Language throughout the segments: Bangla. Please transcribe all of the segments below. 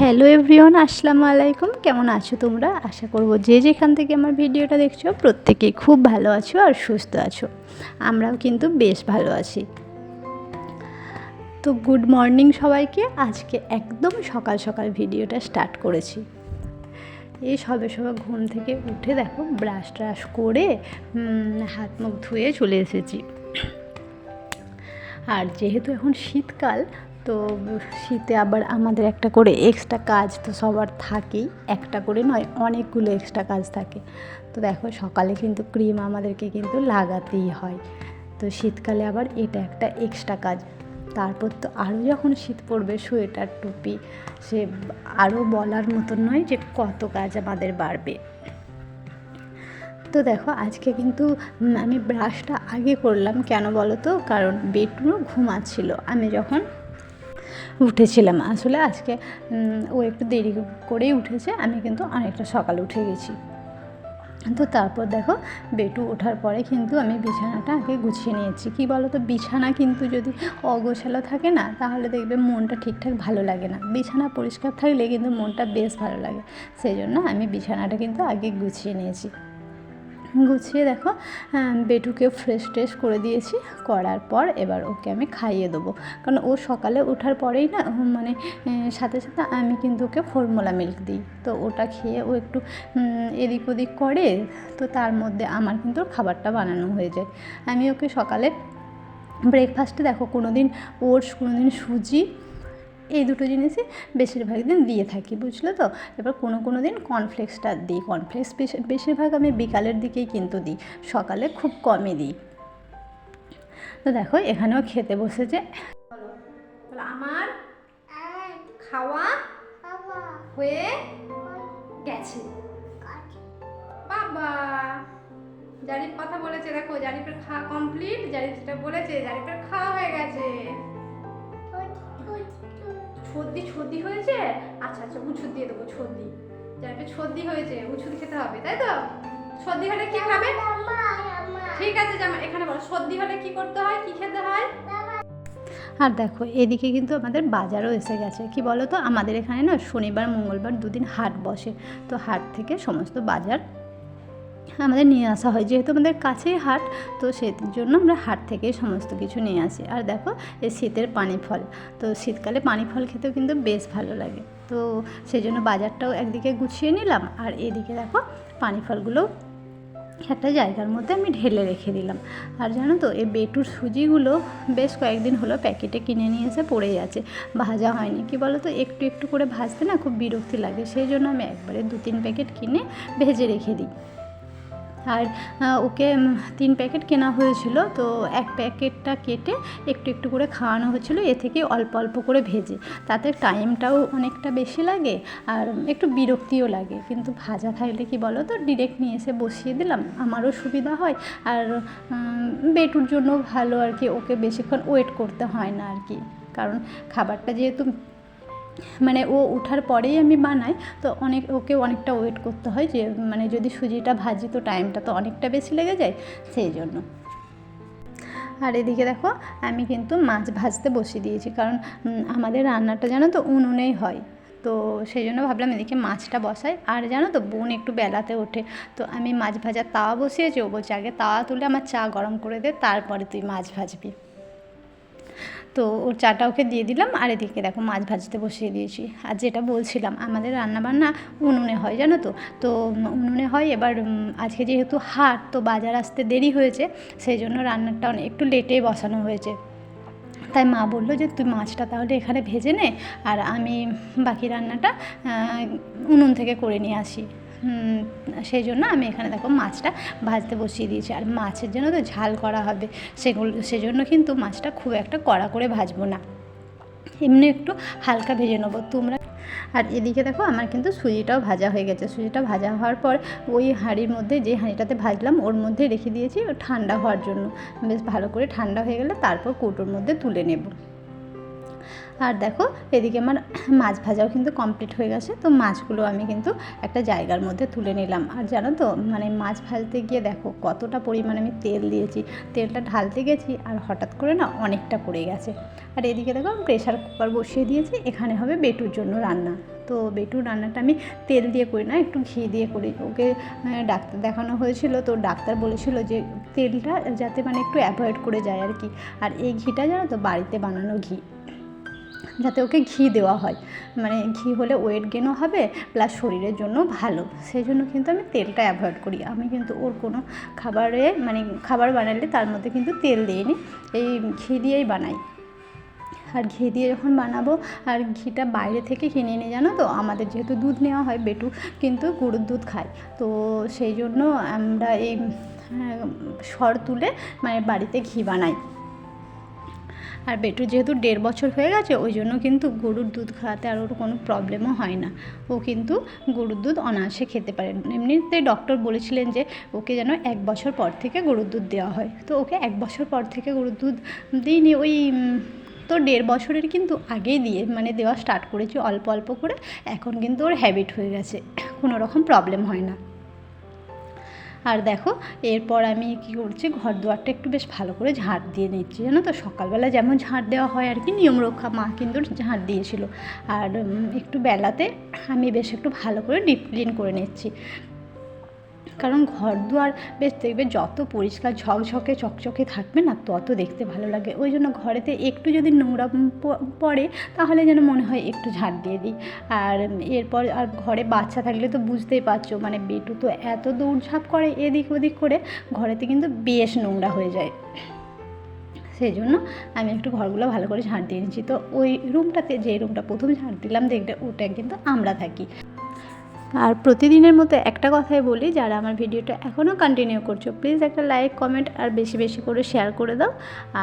হ্যালো এভরিওয়ান, আসসালামু আলাইকুম। কেমন আছো তোমরা? আশা করব যে যেখান থেকে আমার ভিডিওটা দেখছ প্রত্যেকেই খুব ভালো আছো আর সুস্থ আছো। আমরাও কিন্তু বেশ ভালো আছি। তো গুড মর্নিং সবাইকে। আজকে একদম সকাল সকাল ভিডিওটা স্টার্ট করেছি। এই সবে সবে ঘুম থেকে উঠে দেখো, ব্রাশ ট্রাশ করে হাত মুখ ধুয়ে চলে এসেছি। আর যেহেতু এখন শীতকাল তো শীতে আবার আমাদের একটা করে এক্সট্রা কাজ তো সবার থাকেই। একটা করে নয়, অনেকগুলো এক্সট্রা কাজ থাকে। তো দেখো সকালে কিন্তু ক্রিম আমাদেরকে কিন্তু লাগাতেই হয়। তো শীতকালে আবার এটা একটা এক্সট্রা কাজ। তারপর তো আরও যখন শীত পড়বে, সোয়েটার, টুপি, সে আরও বলার মতন নয় যে কত কাজ আমাদের বাড়বে। তো দেখো আজকে কিন্তু আমি ব্রাশটা আগে করলাম। কেন বলো তো? কারণ বেটুরও ঘুমাচ্ছিল। আমি যখন উঠেছিলাম। আসলে আজকে ও একটু দেরি করেই উঠেছে, আমি কিন্তু অনেকটা সকালে উঠে গেছি। তো তারপর দেখো, বেটু ওঠার পরে কিন্তু আমি বিছানাটা আগে গুছিয়ে নিয়েছি। কি বলো তো বিছানা কিন্তু যদি অগোছালো থাকে না, তাহলে দেখবে মনটা ঠিকঠাক ভালো লাগে না। বিছানা পরিষ্কার থাকলে কিন্তু মনটা বেশ ভালো লাগে। সেই জন্য আমি বিছানাটা কিন্তু আগে গুছিয়ে নিয়েছি। গুছিয়ে দেখো। বেটুকে ফ্রেশ ট্রেশ করে দিয়েছি। করার পর এবার ওকে আমি খাইয়ে দেবো। কারণ ও সকালে ওঠার পরেই না মানে সাথে সাথে আমি কিন্তু ওকে ফর্মুলা মিল্ক দিই। তো ওটা খেয়ে ও একটু এদিক ওদিক করে, তো তার মধ্যে আমার কিন্তু খাবারটা বানানো হয়ে যায়। আমি ওকে সকালে ব্রেকফাস্টে দেখো কোনো দিন ওটস কোনো দিন সুজি এই দুটো জিনিসই বেশিরভাগ দিন দিয়ে থাকি, বুঝলে তো? এবার কোনো কোনো দিন কর্নফ্লেক্সটা দিই। কর্নফ্লেক্স বেশিরভাগ আমি বিকালের দিকেই কিন্তু দিই, সকালে খুব কমই দিই। তো দেখো, এখানেও খেতে বসেছে। আমার খাওয়া হয়ে গেছে। বাবা! জারিফ কথা বলেছে, দেখো, জারিফের খাওয়া কমপ্লিট জারিফ যেটা বলেছে, জারিফের খাওয়া হয়ে গেছে। সর্দি সর্দি হয়েছে? আচ্ছা আচ্ছা উঁচুর দিয়ে দেবো সর্দি জারিফের সর্দি হয়েছে, উঁচুর খেতে হবে, তাই তো? সর্দি হলে কি খাবে? ঠিক আছে জামা, এখানে বলো সর্দি হলে কি করতে হয়, কি খেতে হয়? আর দেখো, এদিকে কিন্তু আমাদের বাজারও এসে গেছে। কি বলো তো? আমাদের এখানে না শনিবার, মঙ্গলবার দুদিন হাট বসে। তো হাট থেকে সমস্ত বাজার আমাদের নিয়ে আসা হয়, যেহেতু আমাদের কাছেই হাট, তো সেই জন্য আমরা হাট থেকেই সমস্ত কিছু নিয়ে আসি। আর দেখো, এই শীতের পানি ফল তো শীতকালে পানি ফল খেতেও কিন্তু বেশ ভালো লাগে। তো সেই জন্য বাজারটাও একদিকে গুছিয়ে নিলাম, আর এদিকে দেখো পানি ফলগুলো একটা জায়গার মধ্যে আমি ঢেলে রেখে দিলাম। আর জানো তো, এই বেটুর সুজিগুলো বেশ কয়েকদিন হলো প্যাকেটে কিনে নিয়ে এসে পড়েই আছে, ভাজা হয়নি। কি বলো তো একটু একটু করে ভাজতে না খুব বিরক্তি লাগে, সেই জন্য আমি একবারে দু তিন প্যাকেট কিনে ভেজে রেখে দিই। আর ওকে তিন প্যাকেট কেনা হয়েছিল। তো এক প্যাকেটটা কেটে একটু একটু করে খাওয়ানো হচ্ছিল এ থেকে অল্প অল্প করে ভেজে। তাতে টাইমটাও অনেকটা বেশি লাগে আর একটু বিরক্তিও লাগে। কিন্তু ভাজা থাকলে কি বলো তো ডিরেক্ট নিয়ে এসে বসিয়ে দিলাম। আমারও সুবিধা হয়। আর বেটুর জন্য ভালো আর কি। ওকে বেশিক্ষণ ওয়েট করতে হয় না আর কি। কারণ খাবারটা যেহেতু মানে ও ওঠার পরেই আমি বানাই, তো অনেক, ওকে অনেকটা ওয়েট করতে হয় যে মানে যদি সুজিটা ভাজি, তো টাইমটা তো অনেকটা বেশি লেগে যায়, সেই জন্য। আর এদিকে দেখো, আমি কিন্তু মাছ ভাজতে বসিয়ে দিয়েছি, কারণ আমাদের রান্নাটা জানো তো উনুনেই হয়। তো সেই জন্য ভাবলাম এদিকে মাছটা বসাই, আর জানো তো বোন একটু বেলাতে ওঠে, তো আমি মাছ ভাজার তাওয়া বসিয়েছি, ও বলছে, আগে তাওয়া তুলে আমার চা গরম করে দে, তারপরে তুই মাছ ভাজবি। তো ওর চাটা ওকে দিয়ে দিলাম, আর এদিকে দেখো মাছ ভাজতে বসিয়ে দিয়েছি। আর যেটা বলছিলাম, আমাদের রান্নাবান্না উনুনে হয়, জানো তো? তো উনুনে হয়, এবার আজকে যেহেতু হাট, তো বাজার আসতে দেরি হয়েছে, সেই জন্য রান্নাটা একটু লেটেই বসানো হয়েছে। তাই মা বলল যে, তুই মাছটা তাহলে এখানে ভেজে নে, আর আমি বাকি রান্নাটা উনুন থেকে করে নিয়ে আসি। সেই জন্য আমি এখানে দেখো মাছটা ভাজতে বসিয়ে দিয়েছি। আর মাছের জন্য তো ঝাল করা হবে, সেগুলো, সেজন্য কিন্তু মাছটা খুব একটা কড়া করে ভাজবো না। এমনি একটু হালকা ভেজে নেব। তোমরা আর এদিকে দেখো আমার কিন্তু সুজিটাও ভাজা হয়ে গেছে। সুজিটা ভাজা হওয়ার পর ওই হাঁড়ির মধ্যে যে হাঁড়িটাতে ভাজলাম, ওর মধ্যে রেখে দিয়েছি ঠান্ডা হওয়ার জন্য। বেশ ভালো করে ঠান্ডা হয়ে গেলে তারপর কৌটোর মধ্যে তুলে নেব। আর দেখো, এদিকে আমার মাছ ভাজাও কিন্তু কমপ্লিট হয়ে গেছে। তো মাছগুলো আমি কিন্তু একটা জায়গার মধ্যে তুলে নিলাম। আর জানো তো মানে মাছ ভাজতে গিয়ে দেখো, কতটা পরিমাণে আমি তেল দিয়েছি। তেলটা ঢালতে গেছি আর হঠাৎ করে না অনেকটা পড়ে গেছে। আর এদিকে দেখো, আমি প্রেশার কুকার বসিয়ে দিয়েছি। এখানে হবে বেটুর জন্য রান্না। তো বেটুর রান্নাটা আমি তেল দিয়ে করি না, একটু ঘি দিয়ে করি। ওকে ডাক্তার দেখানো হয়েছিল। তো ডাক্তার বলেছিল যে তেলটা যাতে মানে একটু অ্যাভয়েড করে যায় আর কি। আর এই ঘিটা জানো তো, বাড়িতে বানানো ঘি। যাতে ওকে ঘি দেওয়া হয়। মানে ঘি হলে ওয়েট গেনও হবে প্লাস শরীরের জন্য ভালো। সেই জন্য কিন্তু আমি তেলটা অ্যাভয়েড করি। আমি কিন্তু ওর কোনো খাবারে মানে খাবার বানালে তার মধ্যে কিন্তু তেল দিইনি। এই ঘি দিয়েই বানাই। আর ঘি দিয়ে যখন বানাবো আর ঘিটা বাইরে থেকে কিনে এনে জানো তো? আমাদের যেহেতু দুধ নেওয়া হয় বেটু কিন্তু গরুর দুধ খায়। তো সেই জন্য আমরা এই হ্যাঁ, সর তুলে মানে বাড়িতে ঘি বানাই। আর বেটু যেহেতু দেড় বছর হয়ে গেছে, ওই জন্য কিন্তু গরুর দুধ খাওয়াতে আর ওর কোনো প্রবলেমও হয় না। ও কিন্তু গরুর দুধ অনায়াসে খেতে পারে। এমনিতে ডক্টর বলেছিলেন যে, ওকে যেন এক বছর পর থেকে গরুর দুধ দেওয়া হয়। তো ওকে এক বছর পর থেকে গরুর দুধ দিইনি, ওই তো দেড় বছরের কিন্তু আগেই দিয়ে মানে দেওয়া স্টার্ট করেছি অল্প অল্প করে। এখন কিন্তু ওর হ্যাবিট হয়ে গেছে। কোনো রকম প্রবলেম হয় না। আর দেখো, এরপর আমি কি করছি, ঘর দুয়ারটা একটু বেশ ভালো করে ঝাঁট দিয়ে নিচ্ছি, জানো তো? সকালবেলা যেমন ঝাঁট দেওয়া হয় আর কি, নিয়ম রক্ষা মা কিন্তু ঝাঁট দিয়েছিল। আর একটু বেলাতে আমি বেশ একটু ভালো করে ডিপ ক্লিন করে নিচ্ছি। কারণ ঘর দুয়ার বেশ দেখবে যত পরিষ্কার ঝকঝকে চকচকে থাকবে না, তত দেখতে ভালো লাগে। ওই জন্য ঘরেতে একটু যদি নোংরা পড়ে, তাহলে যেন মনে হয় একটু ঝাঁট দিয়ে দিই। আর এরপর আর ঘরে বাচ্চা থাকলে তো বুঝতেই পারছ মানে বেটু তো এত দৌড়ঝাঁপ করে এদিক ওদিক করে, ঘরেতে কিন্তু বেশ নোংরা হয়ে যায়। সেই জন্য আমি একটু ঘরগুলো ভালো করে ঝাঁট দিয়ে নিচ্ছি। তো ওই রুমটাতে, যে রুমটা প্রথম ঝাঁট দিলাম, দেখবে ওটা কিন্তু আমরা থাকি। আর প্রতিদিনের মতো একটা কথাই বলি, যারা আমার ভিডিওটা এখনও কন্টিনিউ করছ প্লিজ একটা লাইক কমেন্ট আর বেশি বেশি করে শেয়ার করে দাও।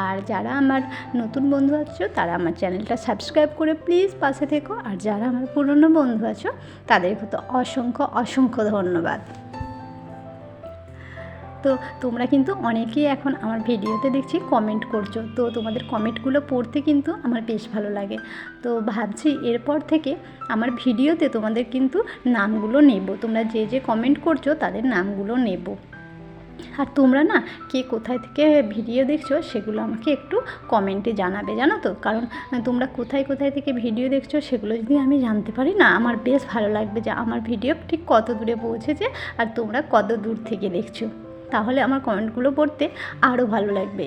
আর যারা আমার নতুন বন্ধু আছো, তারা আমার চ্যানেলটা সাবস্ক্রাইব করে প্লিজ পাশে থেকো। আর যারা আমার পুরনো বন্ধু আছো তাদেরকে তো অসংখ্য অসংখ্য ধন্যবাদ। তো তোমরা কিন্তু অনেকেই এখন আমার ভিডিওতে দেখছি কমেন্ট করছ। তো তোমাদের কমেন্টগুলো পড়তে কিন্তু আমার বেশ ভালো লাগে। তো ভাবছি এরপর থেকে আমার ভিডিওতে তোমাদের কিন্তু নামগুলো নেব। তোমরা যে যে কমেন্ট করছ তাদের নামগুলো নেব। আর তোমরা না কে কোথায় থেকে ভিডিও দেখছ সেগুলো আমাকে একটু কমেন্টে জানাবে, জানো তো? কারণ তোমরা কোথায় কোথায় থেকে ভিডিও দেখছ সেগুলো যদি আমি জানতে পারি না, আমার বেশ ভালো লাগবে যে আমার ভিডিও ঠিক কত দূরে পৌঁছেছে আর তোমরা কত দূর থেকে দেখছ। তাহলে আমার কমেন্টগুলো পড়তে আরও ভালো লাগবে।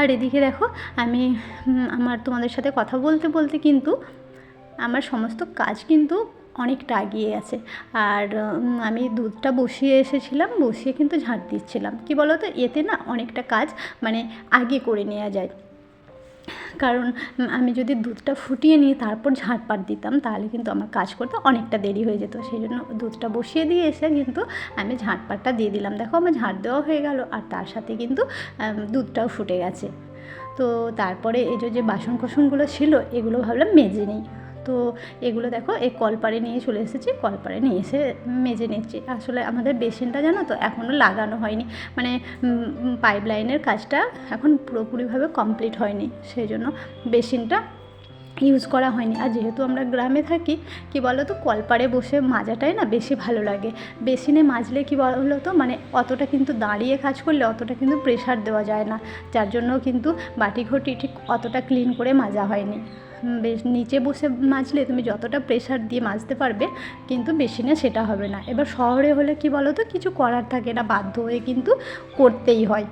আর এদিকে দেখো, আমি আমার তোমাদের সাথে কথা বলতে বলতে কিন্তু আমার সমস্ত কাজ কিন্তু অনেকটা এগিয়ে আছে। আর আমি দুধটা বসিয়ে এসেছিলাম, বসিয়ে কিন্তু ঝাঁট দিচ্ছিলাম। কি বলো তো এতে না অনেকটা কাজ মানে আগে করে নেওয়া যায়। কারণ আমি যদি দুধটা ফুটিয়ে নিয়ে তারপর ঝাঁটপাট দিতাম, তাহলে কিন্তু আমার কাজ করতে অনেকটা দেরি হয়ে যেত। সেই জন্য দুধটা বসিয়ে দিয়ে এসে কিন্তু আমি ঝাঁটপাটটা দিয়ে দিলাম। দেখো আমার ঝাঁট দেওয়া হয়ে গেল আর তার সাথে কিন্তু দুধটাও ফুটে গেছে। তো তারপরে এই যে বাসন কোসনগুলো ছিল, এগুলো ভাবলাম মেজে নিই। তো এগুলো দেখো, এই কলপারে নিয়ে চলে এসেছি, কলপারে নিয়ে এসে মেজে নিচ্ছি। আসলে আমাদের বেসিনটা জানো তো, এখনও লাগানো হয়নি। মানে পাইপ লাইনের কাজটা এখন পুরোপুরিভাবে কমপ্লিট হয়নি। সেই জন্য বেসিনটা ইউজ করা হয়নি। আর যেহেতু আমরা গ্রামে থাকি, কি বলো তো কলপারে বসে মাজাটাই না বেশি ভালো লাগে। বেসিনে মাজলে কি বলো তো মানে অতটা কিন্তু দাঁড়িয়ে কাজ করলে অতটা কিন্তু প্রেশার দেওয়া যায় না। যার জন্য কিন্তু বাটি ঘটি ঠিক অতটা ক্লিন করে মাজা হয়নি। বেশ নিচে বসে মাজলে তুমি যতটা প্রেশার দিয়ে মাজতে পারবে, কিন্তু বেসিনে সেটা হবে না। এবার শহরে হলে কি বলো তো কিছু করার থাকে না, বাধ্য হয়ে কিন্তু করতেই হয়।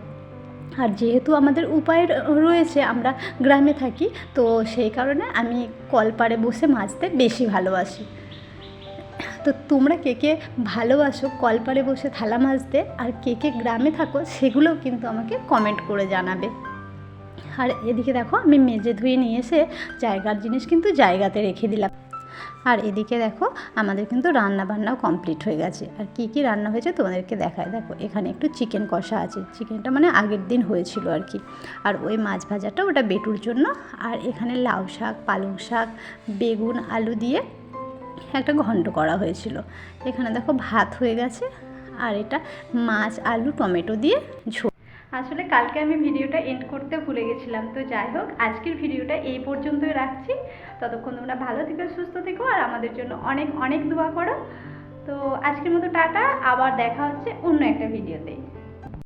আর যেহেতু আমাদের উপায় রয়েছে, আমরা গ্রামে থাকি, তো সেই কারণে আমি কলপারে বসে মাজতে বেশি ভালোবাসি। তো তোমরা কে কে ভালোবাসো কলপারে বসে থালা মাজতে আর কে কে গ্রামে থাকো, সেগুলোও কিন্তু আমাকে কমেন্ট করে জানাবে। আর এদিকে দেখো, আমি মেজে ধুয়ে নিয়ে এসে জায়গার জিনিস কিন্তু জায়গাতে রেখে দিলাম। আর এদিকে দেখো, আমাদের কিন্তু রান্না বান্নাও কমপ্লিট হয়ে গেছে। আর কি কি রান্না হয়েছে তোমাদেরকে দেখায়। দেখো, এখানে একটু চিকেন কষা আছে। চিকেনটা মানে আগের দিন হয়েছিল আর কি। আর ওই মাছ ভাজাটা ওটা বেটুর জন্য। আর এখানে লাউ শাক, পালং শাক, বেগুন, আলু দিয়ে একটা ঘন্ট করা হয়েছিল। এখানে দেখো ভাত হয়ে গেছে। আর এটা মাছ, আলু, টমেটো দিয়ে ঝোল। আসলে কালকে আমি ভিডিওটা এন্ড করতে ভুলে গেছিলাম, তো যাই হোক, আজকের ভিডিওটা এই পর্যন্তই রাখছি। ততক্ষণ তোমরা ভালো থেকো, সুস্থ থেকো, আর আমাদের জন্য অনেক অনেক দোয়া করো। তো আজকের মতো টাটা, আবার দেখা হচ্ছে অন্য একটা ভিডিওতে।